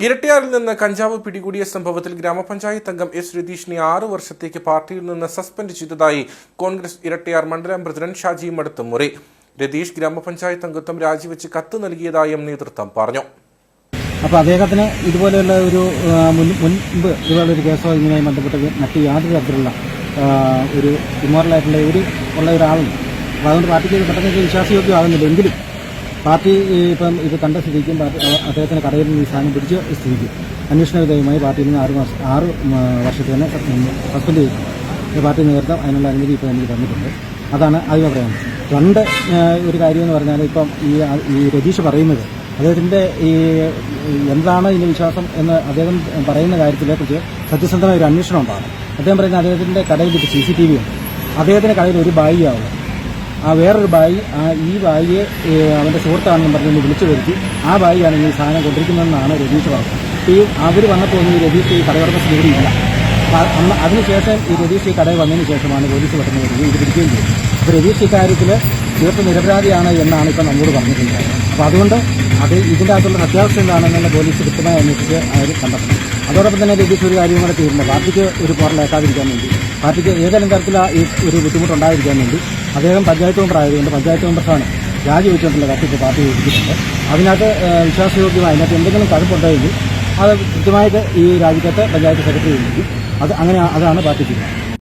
ഇരട്ടിയാറിൽ നിന്ന് കഞ്ചാവ് പിടികൂടിയ സംഭവത്തിൽ ഗ്രാമപഞ്ചായത്ത് അംഗം എസ് രതീഷിനെ ആറു വർഷത്തേക്ക് പാർട്ടിയിൽ നിന്ന് സസ്പെൻഡ് ചെയ്തതായി കോൺഗ്രസ് ഇരട്ടിയാർ മണ്ഡലം പ്രസിഡന്റ് ഷാജി മടുത്തുമുറി രതീഷ് ഗ്രാമപഞ്ചായത്ത് അംഗത്വം രാജിവെച്ച് കത്ത് നൽകിയതായും നേതൃത്വം പറഞ്ഞു. അപ്പോൾ അദ്ദേഹത്തിന് ഇതുപോലെയുള്ള ഒരു മുൻ മുൻപ് ഇതുപോലുള്ള ഒരു കേസോ ഇങ്ങനെയും ബന്ധപ്പെട്ട് മറ്റ് യാതൊരു തരത്തിലുള്ള ഒരു ഇമോറലായിട്ടുള്ള ഒരു ഉള്ള ഒരാളും അപ്പോൾ അതുകൊണ്ട് പാർട്ടിക്ക് പെട്ടെന്ന് വിശ്വാസയോഗ്യമാകുന്നില്ല. എങ്കിലും പാർട്ടി ഇപ്പം ഇത് കണ്ട സ്ഥിതിക്കും അദ്ദേഹത്തിന്റെ അദ്ദേഹത്തിന് കടയിൽ നിന്ന് ഈ സാധനം പിടിച്ച സ്ഥിതിക്കും. അന്വേഷണ വിധേയമായി പാർട്ടിയിൽ നിന്ന് ആറ് മാസം ആറ് വർഷത്തിൽ തന്നെ സസ്പെൻഡ് ചെയ്തു. പാർട്ടി നേതൃത്വം അതിനുള്ള അനുമതി ഇപ്പോൾ എനിക്ക് തന്നിട്ടുണ്ട്. അതാണ് ആദ്യം പറയാം രണ്ട് ഒരു കാര്യം എന്ന് പറഞ്ഞാൽ ഇപ്പം ഈ ഈ രതീഷ് പറയുന്നത് അദ്ദേഹത്തിന്റെ ഈ എന്താണ് ഇതിന്റെ വിശ്വാസം എന്ന് അദ്ദേഹം പറയുന്ന കാര്യത്തിനെക്കുറിച്ച് സത്യസന്ധമായ ഒരു അന്വേഷണം ഉണ്ടാകും അദ്ദേഹം പറയുന്ന അദ്ദേഹത്തിന്റെ കടയിൽ ഇപ്പോൾ സി സി ടി വി ഉണ്ട്. അദ്ദേഹത്തിന്റെ കടയിൽ ഒരു ബായിയാവും ആ വേറൊരു ബായി ആ ഈ ബായിയെ അവന്റെ സുഹൃത്താണെന്ന് പറഞ്ഞൊന്ന് വിളിച്ചു വരുത്തി. ആ ബായിയാണ് ഈ സാധനം കൊണ്ടിരിക്കുന്നതെന്നാണ് രതീഷ് പറഞ്ഞത്. ഈ അവർ വന്നപ്പോൾ ഈ രതീഷ് ഈ കടകടന്ന സ്ഥിതിയില്ല അന്ന് അതിനുശേഷം ഈ രതീഷ് ഈ കടയിൽ വന്നതിന് ശേഷമാണ് പോലീസ് പെട്ടെന്ന് വരികയും ഇത് പിടിക്കുകയും ചെയ്തു. അപ്പോൾ രതീഷ് ഇക്കാര്യത്തിൽ തീർത്തും നിരപരാധിയാണ് എന്നാണ് ഇപ്പം നമ്മോട് പറഞ്ഞിട്ടുള്ളത് അപ്പോൾ അതുകൊണ്ട് അത് ഇതിന്റെ അകത്തുള്ള അത്യാവശ്യം എന്താണെന്നുള്ള പോലീസ് കൃത്യമായി അന്വേഷിച്ച് അവർ കണ്ടെത്തണം. അതോടൊപ്പം തന്നെ രതീഷ് ഒരു കാര്യം കൂടെ തീരുന്നു പാർട്ടിക്ക് ഒരു പോറലേക്കാതിരിക്കാൻ വേണ്ടി. പാർട്ടിക്ക് ഏതെങ്കിലും തരത്തിലുള്ള ഈ ഒരു ബുദ്ധിമുട്ടുണ്ടായിരിക്കാൻ വേണ്ടി അദ്ദേഹം പഞ്ചായത്ത് മെമ്പർ ആയതുകൊണ്ട് പഞ്ചായത്ത് മെമ്പർസാണ് രാജിവെച്ചുകൊണ്ടുള്ള കത്തിക്ക് പാർട്ടി വെച്ചിട്ടുണ്ട് അതിനകത്ത് വിശ്വാസയോഗ്യമായി അതിനകത്ത് എന്തെങ്കിലും കഴിപ്പുണ്ടായെങ്കിൽ അത് കൃത്യമായിട്ട് ഈ രാജ്യത്തെ പഞ്ചായത്ത് സെക്രട്ടറി ചെയ്യും അത് അങ്ങനെ അതാണ് പാർട്ടി തീരുമാനം